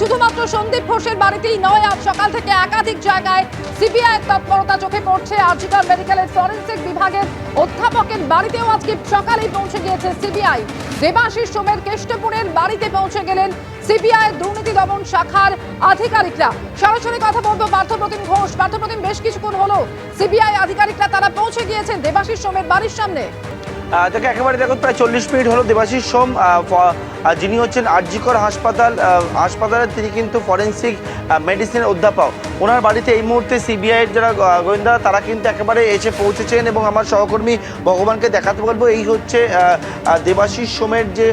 শুধুমাত্র সন্দীপ ঘোষের বাড়িতেই নয়, আজ সকাল থেকে একাধিক জায়গায় সিবিআই তৎপরতা চোখে পড়ছে। আর্জিকর মেডিকেলের ফরেন্সিক বিভাগের অধ্যাপকের বাড়িতেও আজকে সকালেই পৌঁছে গিয়েছে সিবিআই। দেবাশিস সোমের কেষ্টপুরের বাড়িতে পৌঁছে গেলেন সিবিআই দুর্নীতি দমন শাখার আধিকারিকরা। সরাসরি কথা বলব পার্থপ্রতিম ঘোষ। পার্থপ্রতিম, বেশ কিছুক্ষণ হলো সিবিআই আধিকারিকরা, তারা পৌঁছে গিয়েছেন দেবাশিস সোমের বাড়ির সামনে। দেখো, একেবারে দেখো, প্রায় চল্লিশ মিনিট হলো দেবাশিস সোম যিনি হচ্ছেন আরজিকর হাসপাতাল হাসপাতালের তিনি কিন্তু ফরেন্সিক মেডিসিনের অধ্যাপক। ওনার বাড়িতে এই মুহূর্তে সিবিআইয়ের যারা গোয়েন্দা, তারা কিন্তু একেবারে এসে পৌঁছেছেন এবং আমার সহকর্মী ভগবানকে দেখাতে বলব, এই হচ্ছে দেবাশিস সোমের যে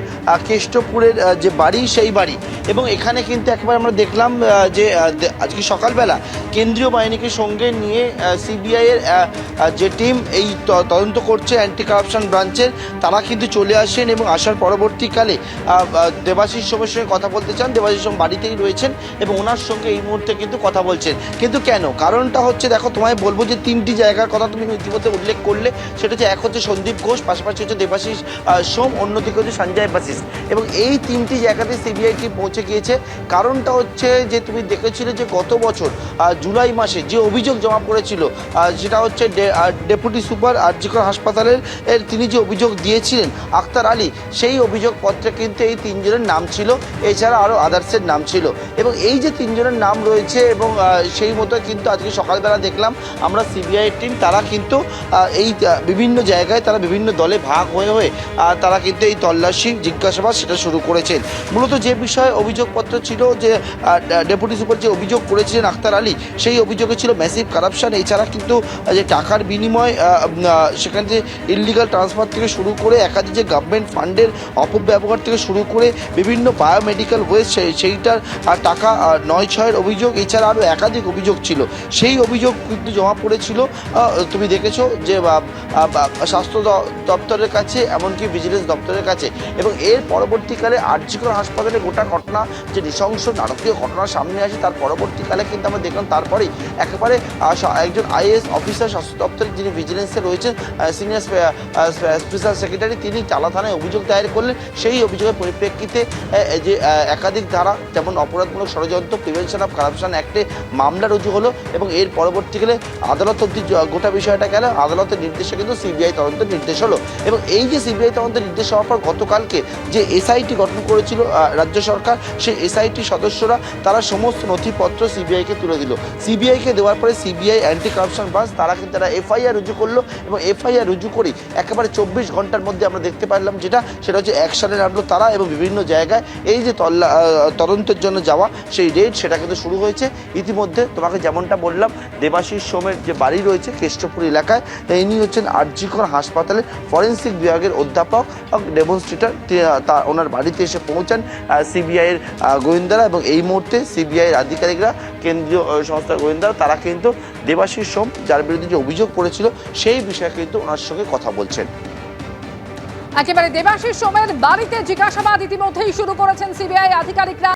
কেষ্টপুরের যে বাড়ি, সেই বাড়ি। এবং এখানে কিন্তু একেবারে আমরা দেখলাম যে আজকে সকালবেলা কেন্দ্রীয় বাহিনীকে সঙ্গে নিয়ে সিবিআইয়ের যে টিম, এই তদন্ত করছে অ্যান্টি কারাপশন ব্রাঞ্চের তারা কিন্তু চলে আসেন এবং আসার পরবর্তীকালে দেবাশিস সোমের সঙ্গে কথা বলতে চান। দেবাশিস সোম বাড়িতেই রয়েছেন এবং ওনার সঙ্গে এই মুহূর্তে কিন্তু কথা বলছেন। কিন্তু কেন? কারণটা হচ্ছে, দেখো, তোমায় বলব যে তিনটি জায়গার কথা তুমি ইতিমধ্যে উল্লেখ করলে, সেটা হচ্ছে, এক হচ্ছে সন্দীপ ঘোষ, পাশাপাশি হচ্ছে দেবাশিস সোম অন্যদিকে হচ্ছে সঞ্জয় বাসিস এবং এই তিনটি জায়গাতে সিবিআই টিম পৌঁছে গিয়েছে। কারণটা হচ্ছে যে, তুমি দেখেছিলে যে, গত বছর জুলাই মাসে যে অভিযোগ জমা পড়েছিল সেটা হচ্ছে ডেপুটি সুপার আরজিকর হাসপাতালের তিনি যে অভিযোগ দিয়েছিলেন আক্তার আলী, সেই অভিযোগপত্রে কিন্তু এই তিনজনের নাম ছিল, এছাড়া আরও আদার্সের নাম ছিল। এবং এই যে তিনজনের নাম রয়েছে এবং সেই মতো কিন্তু আজকে সকালবেলা দেখলাম, আমরা সিবিআই টিম তারা কিন্তু এই বিভিন্ন জায়গায় তারা বিভিন্ন দলে ভাগ হয়ে হয়ে তারা কিন্তু এই তল্লাশি, জিজ্ঞাসাবাদ সেটা শুরু করেছেন। মূলত যে বিষয়ে অভিযোগপত্র ছিল যে ডেপুটি সুপার যে অভিযোগ করেছিলেন আক্তার আলী, সেই অভিযোগে ছিল ম্যাসিভ কারাপশন এছাড়া কিন্তু যে টাকার বিনিময় সেখান থেকে ইলিগাল ট্রান্সফার থেকে শুরু করে একাধিক যে গভর্নমেন্ট ফান্ডের অপব্যবহার থেকে শুরু করে বিভিন্ন বায়োমেডিক্যাল ওয়েস্ট সেইটার টাকা নয় ছয়ের অভিযোগ, এছাড়া আরও একাধিক অভিযোগ ছিল। সেই অভিযোগ কিন্তু জমা পড়েছিল। তুমি দেখেছ যে স্বাস্থ্য দপ্তরের কাছে, এমনকি ভিজিলেন্স দপ্তরের কাছে। এবং এর পরবর্তীকালে আর্জিকর হাসপাতালে গোটা ঘটনা, যে নৃশংস নারকীয় ঘটনা সামনে আসে, তার পরবর্তীকালে কিন্তু আমরা দেখলাম, তারপরেই একেবারে একজন আইএস অফিসার স্বাস্থ্য দপ্তরের যিনি ভিজিলেন্সে রয়েছেন সিনিয়র স্পেশাল সেক্রেটারি তিনি চালা থানায় অভিযোগ দায়ের করলেন। সেই অভিযোগের পরিপ্রেক্ষিতে যে একাধিক ধারা যেমন অপরাধমূলক ষড়যন্ত্র প্রিভেনশন অফ কারাপশন অ্যাক্টে মামলা রুজু হলো এবং এর পরবর্তীকালে আদালত অব্দি গোটা বিষয়টা গেল। আদালতের নির্দেশে কিন্তু সিবিআই তদন্তের নির্দেশ হলো। এবং এই যে সিবিআই তদন্তের নির্দেশ হওয়ার পর গতকালকে যে এসআইটি গঠন করেছিল রাজ্য সরকার, সেই এসআইটি সদস্যরা তারা সমস্ত নথিপত্র সিবিআইকে তুলে দিল। সিবিআইকে দেওয়ার পরে সিবিআই অ্যান্টি কারাপশন ব্রাঞ্চ তারা কিন্তু তারা এফআইআর রুজু করল এবং এফআইআর রুজু করে একেবারে চব্বিশ ঘণ্টার মধ্যে আমরা দেখতে পারলাম যেটা, সেটা হচ্ছে অ্যাকশনে নামলো তারা এবং বিভিন্ন জায়গায় এই যে তদন্তের জন্য যাওয়া সেই রেড সেটা কিন্তু শুরু হয়েছে। ইতিমধ্যে তোমাকে যেমনটা বললাম, দেবাশিস সোমের যে বাড়ি রয়েছে কেষ্টপুর এলাকায় ইনি হচ্ছেন আরজিকর হাসপাতালের ফরেন্সিক বিভাগের অধ্যাপক ডেমনস্ট্রেটর তা ওনার বাড়িতে এসে পৌঁছান সিবিআইয়ের গোয়েন্দারা এবং এই মুহূর্তে সিবিআইয়ের আধিকারিকরা, কেন্দ্রীয় সংস্থার গোয়েন্দারা, তারা কিন্তু দেবাশিস সোম, যার বিরুদ্ধে যে অভিযোগ করেছিল সেই বিষয়ে কিন্তু ওনার সঙ্গে কথা বলছেন। একেবারে দেবাশিস সোমের বাড়িতে জিজ্ঞাসাবাদ ইতিমধ্যেই শুরু করেছেন সিবিআই আধিকারিকরা।